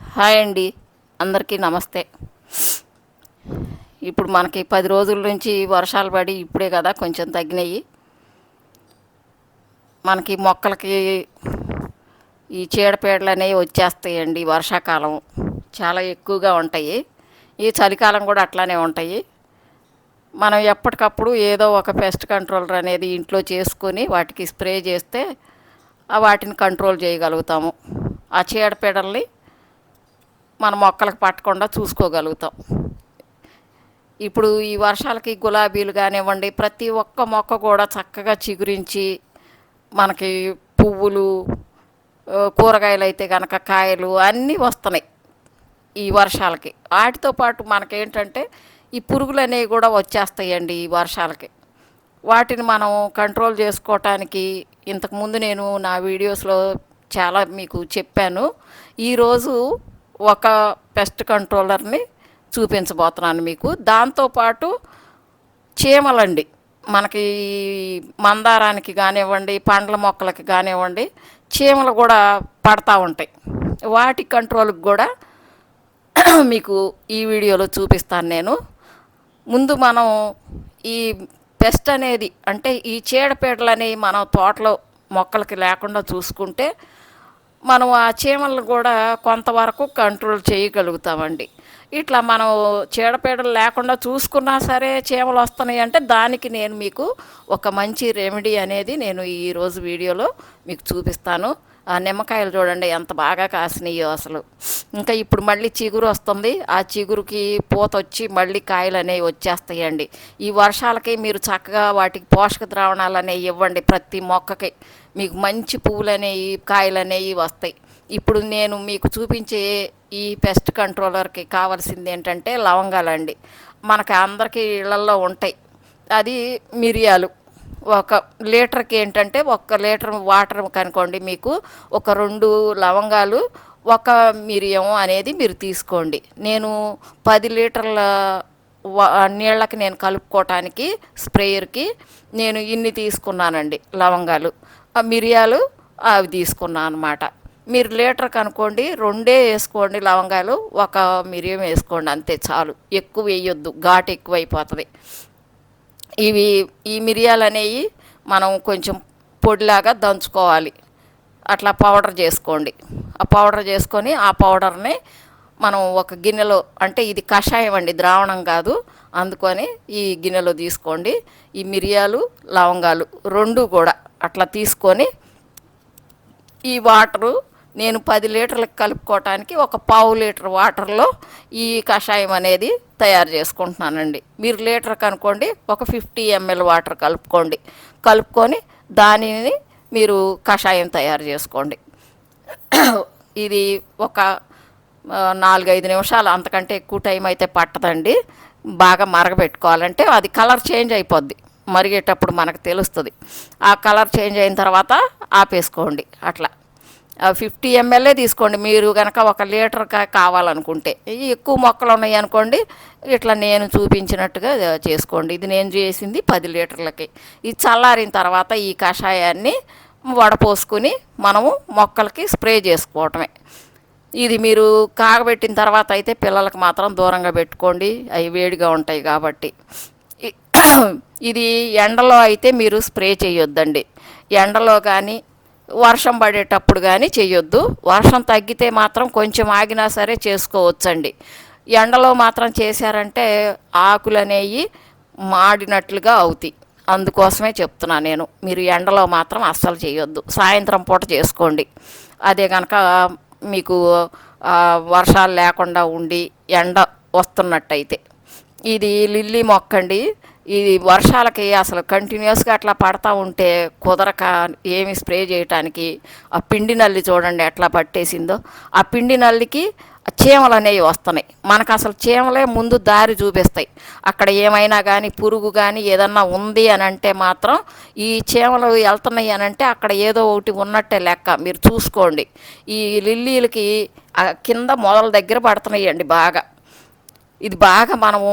Hi అండి. అందరికీ నమస్తే. ఇప్పుడు మనకి పది రోజుల నుంచి వర్షాలు పడి ఇప్పుడే కదా కొంచెం తగ్గినాయి. మనకి మొక్కలకి ఈ చీడపీడలు అనేవి వచ్చేస్తాయండి వర్షాకాలం. చాలా ఎక్కువగా ఉంటాయి. ఈ చలికాలం కూడా అట్లానే ఉంటాయి. మనం ఎప్పటికప్పుడు ఏదో ఒక పెస్ట్ కంట్రోలర్ అనేది ఇంట్లో చేసుకొని వాటికి స్ప్రే చేస్తే వాటిని కంట్రోల్ చేయగలుగుతాము. ఆ చీడపీడల్ని మన మొక్కలకు పట్టకుండా చూసుకోగలుగుతాం. ఇప్పుడు ఈ వర్షాలకి గులాబీలు కానివ్వండి ప్రతి ఒక్క మొక్క కూడా చక్కగా చిగురించి మనకి పువ్వులు కూరగాయలు అయితే కనుక కాయలు అన్నీ వస్తున్నాయి ఈ వర్షాలకి. వాటితో పాటు మనకేంటంటే ఈ పురుగులు అనేవి కూడా వచ్చేస్తాయండి ఈ వర్షాలకి. వాటిని మనం కంట్రోల్ చేసుకోవటానికి ఇంతకుముందు నేను నా వీడియోస్లో చాలా మీకు చెప్పాను. ఈరోజు ఒక పెస్ట్ కంట్రోలర్ని చూపించబోతున్నాను మీకు. దాంతోపాటు చీమలండి. మనకి మందారానికి కానివ్వండి పండ్ల మొక్కలకి కానివ్వండి చీమలు కూడా పడతా ఉంటాయి. వాటి కంట్రోల్కి కూడా మీకు ఈ వీడియోలో చూపిస్తాను నేను. ముందు మనం ఈ పెస్ట్ అనేది అంటే ఈ చీడపీడలు అనేవి మనం తోటలో మొక్కలకి లేకుండా చూసుకుంటే మనం ఆ చీమలను కూడా కొంతవరకు కంట్రోల్ చేయగలుగుతామండి. ఇట్లా మనం చీడపీడలు లేకుండా చూసుకున్నా సరే చీమలు వస్తున్నాయి అంటే దానికి నేను మీకు ఒక మంచి రెమెడీ అనేది నేను ఈరోజు వీడియోలో మీకు చూపిస్తాను. ఆ నిమ్మకాయలు చూడండి ఎంత బాగా కాసినాయో అసలు. ఇంకా ఇప్పుడు మళ్ళీ చిగురు వస్తుంది. ఆ చిగురుకి పూత వచ్చి మళ్ళీ కాయలు అనేవి వచ్చేస్తాయండి. ఈ వర్షాలకి మీరు చక్కగా వాటికి పోషక ద్రావణాలు అనేవి ఇవ్వండి ప్రతి మొక్కకి. మీకు మంచి పువ్వులు అనేవి కాయలు అనేవి వస్తాయి. ఇప్పుడు నేను మీకు చూపించే ఈ పెస్ట్ కంట్రోలర్కి కావాల్సింది ఏంటంటే లవంగాలండి. మనకి అందరికీ ఇళ్ళల్లో ఉంటాయి. అది మిరియాలు. ఒక లీటర్కి ఏంటంటే ఒక లీటర్ వాటర్ కనుకోండి మీకు ఒక రెండు లవంగాలు ఒక మిరియం అనేది మీరు తీసుకోండి. నేను పది లీటర్ల నీళ్ళకి నేను కలుపుకోవటానికి స్ప్రేయర్కి నేను ఇన్ని తీసుకున్నానండి లవంగాలు. ఆ మిరియాలు అవి తీసుకున్నాను అనమాట మీరు లీటర్ కనుకోండి రెండే వేసుకోండి లవంగాలు ఒక మిరియం వేసుకోండి అంతే చాలు. ఎక్కువ వేయొద్దు ఘాటు ఎక్కువైపోతుంది. ఇవి ఈ మిరియాలు అనేవి మనం కొంచెం పొడిలాగా దంచుకోవాలి. అట్లా పౌడర్ చేసుకోండి. ఆ పౌడర్ చేసుకొని ఆ పౌడర్ని మనం ఒక గిన్నెలో అంటే ఇది కషాయం అండి ద్రావణం కాదు. అందుకొని ఈ గిన్నెలో తీసుకోండి. ఈ మిరియాలు లవంగాలు రెండు కూడా అట్లా తీసుకొని ఈ వాటరు నేను పది లీటర్లకు కలుపుకోవటానికి ఒక పావు లీటర్ వాటర్లో ఈ కషాయం అనేది తయారు చేసుకుంటున్నానండి. మీరు లీటర్ కనుకోండి ఒక ఫిఫ్టీ ఎంఎల్ వాటర్ కలుపుకోండి. కలుపుకొని దానిని మీరు కషాయం తయారు చేసుకోండి. ఇది ఒక నాలుగైదు నిమిషాలు అంతకంటే ఎక్కువ టైం అయితే పట్టదండి. బాగా మరగబెట్టుకోవాలంటే అది కలర్ చేంజ్ అయిపోద్ది. మరిగేటప్పుడు మనకు తెలుస్తుంది. ఆ కలర్ చేంజ్ అయిన తర్వాత ఆపేసుకోండి. అట్లా. ఫిఫ్టీ ఎంఎల్ఏ తీసుకోండి. మీరు కనుక ఒక లీటర్ కా- కావాలనుకుంటే. ఎక్కువ మొక్కలు ఉన్నాయి అనుకోండి ఇట్లా నేను చూపించినట్టుగా చేసుకోండి. ఇది నేను చేసింది పది లీటర్లకి. ఇది చల్లారిన తర్వాత ఈ కషాయాన్ని వడపోసుకుని మనము మొక్కలకి స్ప్రే చేసుకోవటమే. ఇది మీరు కాగబెట్టిన తర్వాత అయితే పిల్లలకు మాత్రం దూరంగా పెట్టుకోండి. అవి వేడిగా ఉంటాయి కాబట్టి. ఇది ఎండలో అయితే మీరు స్ప్రే చేయొద్దండి. ఎండలో కానీ వర్షం పడేటప్పుడు కానీ చేయొద్దు వర్షం తగ్గితే మాత్రం కొంచెం ఆగినా సరే చేసుకోవచ్చండి. ఎండలో మాత్రం చేశారంటే ఆకులు అనేవి మాడినట్లుగా అవుతాయి. అందుకోసమే చెప్తున్నా నేను. మీరు ఎండలో మాత్రం అస్సలు చేయొద్దు సాయంత్రం పూట చేసుకోండి. అదే కనుక మీకు వర్షాలు లేకుండా ఉండి ఎండ వస్తున్నట్టయితే. ఇది లిల్లీ మొక్క అండి ఇది వర్షాలకి అసలు కంటిన్యూస్గా అట్లా పడతా ఉంటే కుదరక ఏమి స్ప్రే చేయటానికి ఆ పిండి నల్లి చూడండి ఎట్లా పట్టేసిందో ఆ పిండి నల్లికి చీమలు అనేవి వస్తున్నాయి. మనకు అసలు చీమలే ముందు దారి చూపిస్తాయి. అక్కడ ఏమైనా కానీ పురుగు కానీ ఏదన్నా ఉంది అని అంటే మాత్రం ఈ చీమలు వెళ్తున్నాయి అని అంటే అక్కడ ఏదో ఒకటి ఉన్నట్టే లెక్క. మీరు చూసుకోండి. ఈ లిల్లీలకి కింద మొదల దగ్గర పడుతున్నాయండి బాగా. ఇది బాగా మనము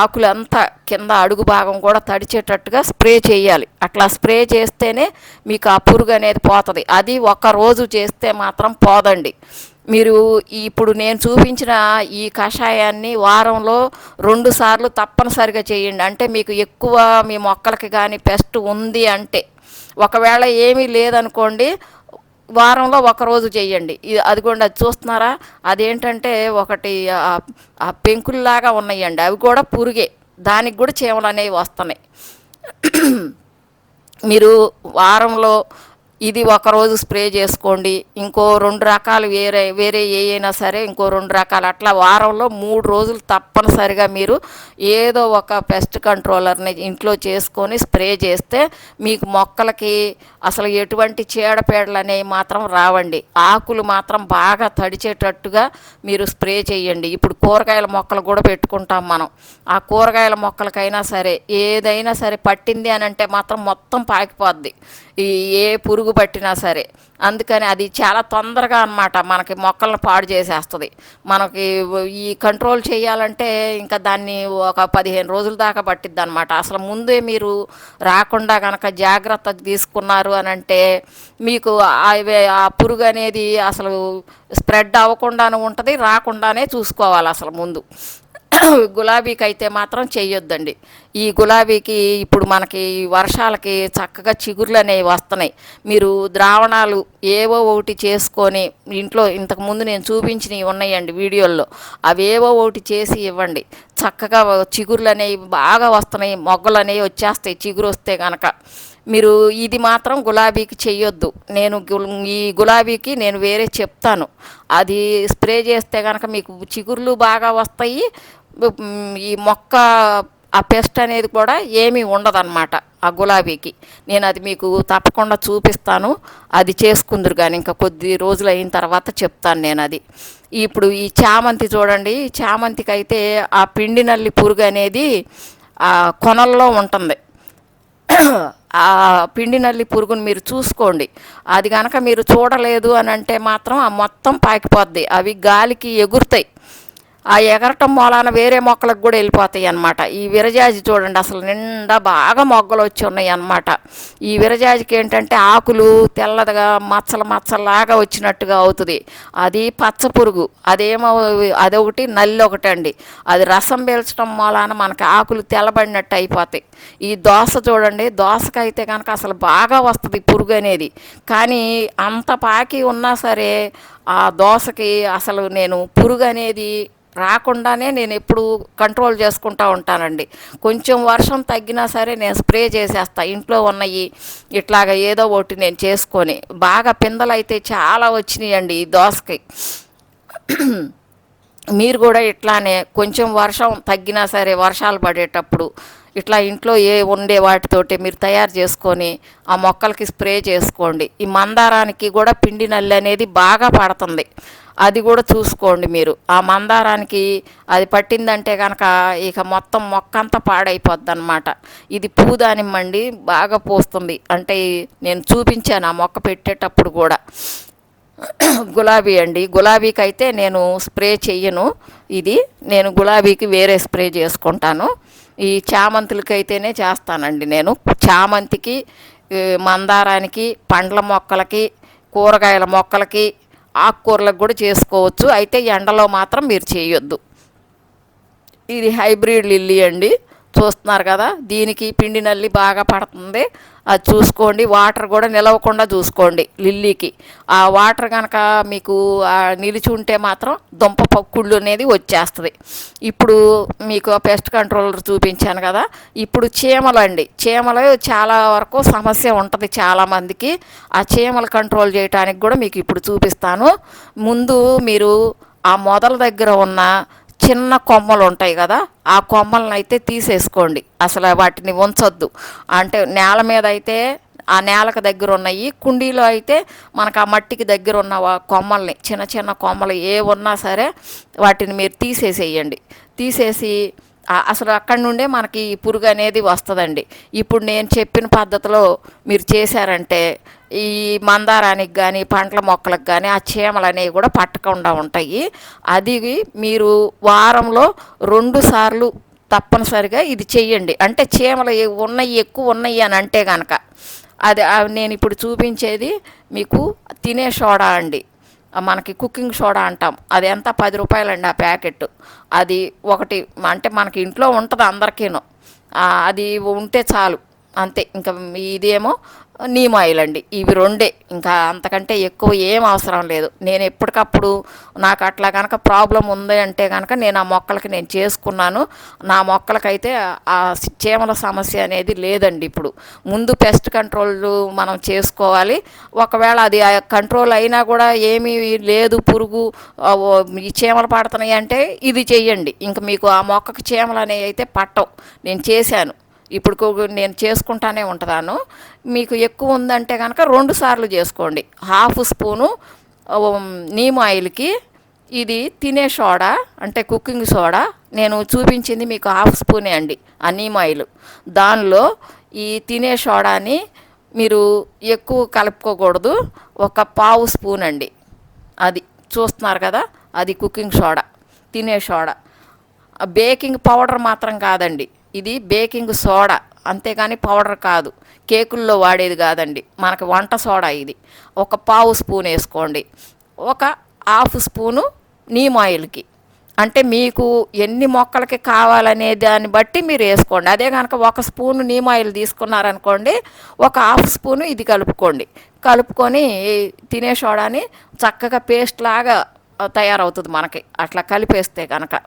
ఆకులంతా కింద అడుగు భాగం కూడా తడిచేటట్టుగా స్ప్రే చేయాలి. అట్లా స్ప్రే చేస్తేనే మీకు ఆ పురుగు అనేది పోతుంది. అది ఒక రోజు చేస్తే మాత్రం పోదండి. మీరు ఇప్పుడు నేను చూపించిన ఈ కషాయాన్ని వారంలో రెండు సార్లు తప్పనిసరిగా చేయండి. అంటే మీకు ఎక్కువ మీ మొక్కలకి కానీ పెస్ట్ ఉంది అంటే. ఒకవేళ ఏమీ లేదనుకోండి వారంలో ఒకరోజు చేయండి. అది కూడా అది చూస్తున్నారా? అదేంటంటే ఒకటి ఆ పెంకుల్లాగా ఉన్నాయండి. అవి కూడా పురుగే. దానికి కూడా చీమలు అనేవి వస్తున్నాయి. మీరు వారంలో ఇది ఒకరోజు స్ప్రే చేసుకోండి. ఇంకో రెండు రకాలు వేరే వేరే ఏ అయినా సరే ఇంకో రెండు రకాలు. అట్లా వారంలో మూడు రోజులు తప్పనిసరిగా మీరు ఏదో ఒక పెస్ట్ కంట్రోలర్ని ఇంట్లో చేసుకొని స్ప్రే చేస్తే మీకు మొక్కలకి అసలు ఎటువంటి చీడపీడలు అనేవి మాత్రం రావండి. ఆకులు మాత్రం బాగా తడిచేటట్టుగా మీరు స్ప్రే చేయండి. ఇప్పుడు కూరగాయల మొక్కలు కూడా పెట్టుకుంటాం మనం. ఆ కూరగాయల మొక్కలకైనా సరే ఏదైనా సరే పట్టింది అని అంటే మాత్రం మొత్తం పాకిపోద్ది. ఈ ఏ పురుగు పట్టినా సరే. అందుకని అది చాలా తొందరగా అన్నమాట మనకి మొక్కలను పాడు చేసేస్తుంది. మనకి ఈ కంట్రోల్ చేయాలంటే ఇంకా దాన్ని ఒక పదిహేను రోజుల దాకా పట్టిద్ది అనమాట అసలు ముందే మీరు రాకుండా కనుక జాగ్రత్త తీసుకున్నారు అని అంటే మీకు ఆ పురుగు అనేది అసలు స్ప్రెడ్ అవ్వకుండానే ఉంటుంది రాకుండానే చూసుకోవాలి. అసలు ముందు. గులాబీకి అయితే మాత్రం చేయొద్దండి ఈ గులాబీకి ఇప్పుడు మనకి వర్షాలకి చక్కగా చిగుర్లు అనేవి వస్తున్నాయి. మీరు ద్రావణాలు ఏవో ఒకటి చేసుకొని ఇంట్లో ఇంతకుముందు నేను చూపించినవి ఉన్నాయండి వీడియోల్లో. అవేవో ఒకటి చేసి ఇవ్వండి. చక్కగా చిగుర్లు అనేవి బాగా వస్తున్నాయి మొగ్గలు అనేవి వచ్చేస్తాయి చిగురు వస్తే కనుక మీరు ఇది మాత్రం గులాబీకి చెయ్యొద్దు. నేను ఈ గులాబీకి నేను వేరే చెప్తాను. అది స్ప్రే చేస్తే కనుక మీకు చిగుర్లు బాగా వస్తాయి. ఈ మొక్క ఆ పెస్ట్ అనేది కూడా ఏమీ ఉండదన్నమాట ఆ గులాబీకి. నేను అది మీకు తప్పకుండా చూపిస్తాను. అది చేసుకుందరు కానీ ఇంకా కొద్ది రోజులు అయిన తర్వాత చెప్తాను నేను అది. ఇప్పుడు ఈ చామంతి చూడండి చామంతికి అయితే ఆ పిండి నల్లి పురుగు అనేది ఆ కొనల్లో ఉంటుంది. ఆ పిండి నల్లి పురుగును మీరు చూసుకోండి. అది కనుక మీరు చూడలేదు అని అంటే మాత్రం ఆ మొత్తం పాకిపోద్ది. అవి గాలికి ఎగురుతాయి. ఆ ఎగరటం మూలాన వేరే మొక్కలకు కూడా వెళ్ళిపోతాయి అన్నమాట. ఈ విరజాజి చూడండి అసలు నిండా బాగా మొగ్గలు వచ్చి ఉన్నాయి అన్నమాట. ఈ విరజాజికి ఏంటంటే ఆకులు తెల్లదిగా మచ్చలు మచ్చలాగా వచ్చినట్టుగా అవుతుంది. అది పచ్చ పురుగు అదేమో అదొకటి నల్లి ఒకటి అండి. అది రసం పీల్చడం మూలాన మనకి ఆకులు తెల్లబడినట్టు అయిపోతాయి. ఈ దోశ చూడండి దోశకైతే కనుక అసలు బాగా వస్తుంది పురుగు అనేది. కానీ అంత పాకి ఉన్నా సరే ఆ దోశకి అసలు నేను పురుగు అనేది రాకుండానే నేను ఎప్పుడు కంట్రోల్ చేసుకుంటూ ఉంటానండి. కొంచెం వర్షం తగ్గినా సరే నేను స్ప్రే చేసేస్తా. ఇంట్లో ఉన్నవి ఇట్లాగ ఏదో ఒకటి నేను చేసుకొని. బాగా పిందలు అయితే చాలా వచ్చినాయండి ఈ దోసకి. మీరు కూడా ఇట్లానే కొంచెం వర్షం తగ్గినా సరే వర్షాలు పడేటప్పుడు ఇట్లా ఇంట్లో ఏ ఉండే వాటితోటి మీరు తయారు చేసుకొని ఆ మొక్కలకి స్ప్రే చేసుకోండి. ఈ మందారానికి కూడా పిండి నల్లి అనేది బాగా పడుతుంది. అది కూడా చూసుకోండి మీరు. ఆ మందారానికి అది పట్టిందంటే కనుక ఇక మొత్తం మొక్క అంతా పాడైపోద్ది అనమాట ఇది పూదానిమ్మండి బాగా పోస్తుంది. అంటే నేను చూపించాను ఆ మొక్క పెట్టేటప్పుడు కూడా. గులాబీ అండి. గులాబీకి అయితే నేను స్ప్రే చెయ్యను. ఇది నేను గులాబీకి వేరే స్ప్రే చేసుకుంటాను. ఈ చామంతులకి అయితేనే చేస్తానండి నేను. చామంతికి మందారానికి పండ్ల మొక్కలకి కూరగాయల మొక్కలకి ఆకుకూరలకు కూడా చేసుకోవచ్చు. అయితే ఎండలో మాత్రం మీరు చేయొద్దు. ఇది హైబ్రిడ్ లిల్లీ అండి. చూస్తున్నారు కదా దీనికి పిండి నల్లి బాగా పడుతుంది. అది చూసుకోండి వాటర్ కూడా నిలవకుండా చూసుకోండి లిల్లీకి. ఆ వాటర్ కనుక మీకు నిలిచి ఉంటే మాత్రం దుంప పక్కుళ్ళు అనేది వచ్చేస్తుంది. ఇప్పుడు మీకు పెస్ట్ కంట్రోలర్ చూపించాను కదా ఇప్పుడు చీమలు అండి. చీమలు చాలా వరకు సమస్య ఉంటుంది చాలామందికి. ఆ చీమలు కంట్రోల్ చేయడానికి కూడా మీకు ఇప్పుడు చూపిస్తాను. ముందు మీరు ఆ మొదల దగ్గర ఉన్న చిన్న కొమ్మలు ఉంటాయి కదా ఆ కొమ్మలను అయితే తీసేసుకోండి. అసలు వాటిని ఉంచొద్దు. అంటే నేల మీద అయితే ఆ నేలకు దగ్గర ఉన్నాయి కుండీలో అయితే మనకు ఆ మట్టికి దగ్గర ఉన్న కొమ్మల్ని చిన్న చిన్న కొమ్మలు ఏ ఉన్నా సరే వాటిని మీరు తీసేసేయండి. తీసేసి అసలు అక్కడి నుండే మనకి ఈ పురుగు అనేది వస్తుందండి. ఇప్పుడు నేను చెప్పిన పద్ధతిలో మీరు చేశారంటే ఈ మందారానికి కానీ పండ్ల మొక్కలకు కానీ ఆ చీమలు అనేవి కూడా పట్టకుండా ఉంటాయి. అది మీరు వారంలో రెండు సార్లు తప్పనిసరిగా ఇది చేయండి అంటే చీమలు ఉన్నాయి ఎక్కువ ఉన్నాయి అని అంటే కనుక అది నేను ఇప్పుడు చూపించేది మీకు తినే సోడా అండి. మనకి కుకింగ్ సోడా అంటాం. అది ఎంత? పది రూపాయలండి ఆ ప్యాకెట్. అది ఒకటి అంటే మనకి ఇంట్లో ఉంటుంది అందరికీను. అది ఉంటే చాలు. అంతే. ఇంకా ఇదేమో నీమ్ ఆయిల్ అండి ఇవి రెండే. ఇంకా అంతకంటే ఎక్కువ ఏం అవసరం లేదు. నేను ఎప్పటికప్పుడు నాకు అట్లా కనుక ప్రాబ్లం ఉంది అంటే కనుక నేను ఆ మొక్కలకి నేను చేసుకున్నాను. నా మొక్కలకైతే ఆ చీమల సమస్య అనేది లేదండి ఇప్పుడు. ముందు పెస్ట్ కంట్రోల్ మనం చేసుకోవాలి. ఒకవేళ అది కంట్రోల్ అయినా కూడా ఏమీ లేదు పురుగు ఈ చీమలు పడుతున్నాయి అంటే ఇది చెయ్యండి. ఇంక మీకు ఆ మొక్కకి చీమలు అనేవి అయితే పట్టవు. నేను చేశాను. ఇప్పుడు నేను చేసుకుంటానే ఉంటున్నాను. మీకు ఎక్కువ ఉందంటే కనుక రెండు సార్లు చేసుకోండి. హాఫ్ స్పూను నీమ్ ఆయిల్కి. ఇది తినే సోడా అంటే కుకింగ్ సోడా. నేను చూపించింది మీకు హాఫ్ స్పూనే అండి ఆ నీమ్ ఆయిల్. దానిలో ఈ తినే సోడాని మీరు ఎక్కువ కలుపుకోకూడదు. ఒక పావు స్పూన్ అండి. అది చూస్తున్నారు కదా అది కుకింగ్ సోడా తినే సోడా. బేకింగ్ పౌడర్ మాత్రం కాదండి. ఇది బేకింగ్ సోడా. అంతేగాని పౌడర్ కాదు. కేకుల్లో వాడేది కాదండి. మనకి వంట సోడా ఇది. ఒక పావు స్పూన్ వేసుకోండి. ఒక హాఫ్ స్పూను నీమ్ ఆయిల్కి. అంటే మీకు ఎన్ని మొక్కలకి కావాలనే దాన్ని బట్టి మీరు వేసుకోండి. అదే కనుక ఒక స్పూన్ నీమ్ ఆయిల్ తీసుకున్నారనుకోండి ఒక హాఫ్ స్పూను ఇది కలుపుకోండి. కలుపుకొని తినే సోడాని చక్కగా పేస్ట్ లాగా తయారవుతుంది మనకి. అట్లా కలిపేస్తే కనుక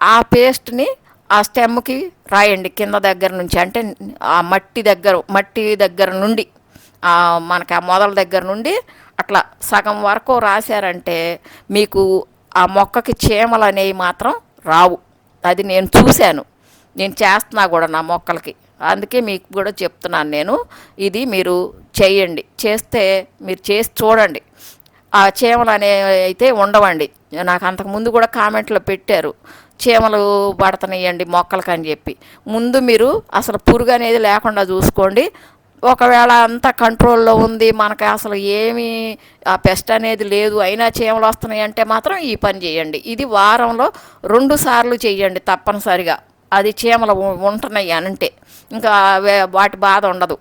ఆ పేస్ట్ని ఆ స్టెమ్కి రాయండి. కింద దగ్గర నుంచి అంటే ఆ మట్టి దగ్గర మట్టి దగ్గర నుండి మనకి ఆ మొదల దగ్గర నుండి అట్లా సగం వరకు రాశారంటే మీకు ఆ మొక్కకి చీమలు అనేవి మాత్రం రావు. అది నేను చూశాను. నేను చేస్తున్నా కూడా నా మొక్కలకి. అందుకే మీకు కూడా చెప్తున్నాను నేను. ఇది మీరు చేయండి. చేస్తే మీరు చేసి చూడండి. ఆ చీమలు అనేవి అయితే ఉండవండి. నాకు అంతకు ముందు కూడా కామెంట్లో పెట్టారు. చీమలు పడుతున్నాయండి మొక్కలకు అని చెప్పి. ముందు మీరు అసలు పురుగు అనేది లేకుండా చూసుకోండి. ఒకవేళ అంతా కంట్రోల్లో ఉంది మనకి అసలు ఏమీ ఆ పెస్ట్ అనేది లేదు అయినా చీమలు వస్తున్నాయి అంటే మాత్రం ఈ పని చేయండి. ఇది వారంలో రెండు సార్లు చేయండి తప్పనిసరిగా. అది చీమలు ఉంటున్నాయి అని అంటే ఇంకా వాటి బాధ ఉండదు.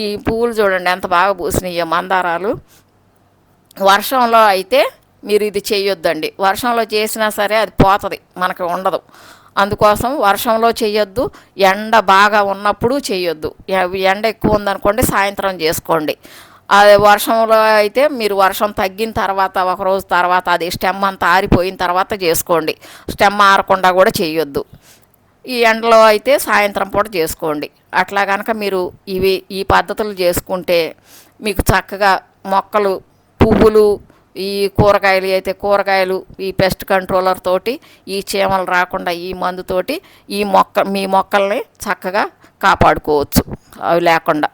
ఈ పువ్వులు చూడండి ఎంత బాగా పూసినాయి మందారాలు. వర్షంలో అయితే మీరు ఇది చేయొద్దండి. వర్షంలో చేసినా సరే అది పోతుంది మనకి ఉండదు. అందుకోసం వర్షంలో చేయొద్దు ఎండ బాగా ఉన్నప్పుడు చేయొద్దు. ఎండ ఎక్కువ ఉందనుకోండి సాయంత్రం చేసుకోండి. అది వర్షంలో అయితే మీరు వర్షం తగ్గిన తర్వాత ఒక రోజు తర్వాత అది స్టెమ్ అంతా ఆరిపోయిన తర్వాత చేసుకోండి. స్టెమ్ ఆరకుండా కూడా చేయొద్దు. ఈ ఎండలో అయితే సాయంత్రం పూట చేసుకోండి. అట్లా కనుక మీరు ఇవి ఈ పద్ధతులు చేసుకుంటే మీకు చక్కగా మొక్కలు పువ్వులు ఈ కూరగాయలు అయితే కూరగాయలు ఈ పెస్ట్ కంట్రోలర్ తోటి ఈ చీమలు రాకుండా ఈ మందుతోటి ఈ మొక్క మీ మొక్కల్ని చక్కగా కాపాడుకోవచ్చు. అవి లేకుండా.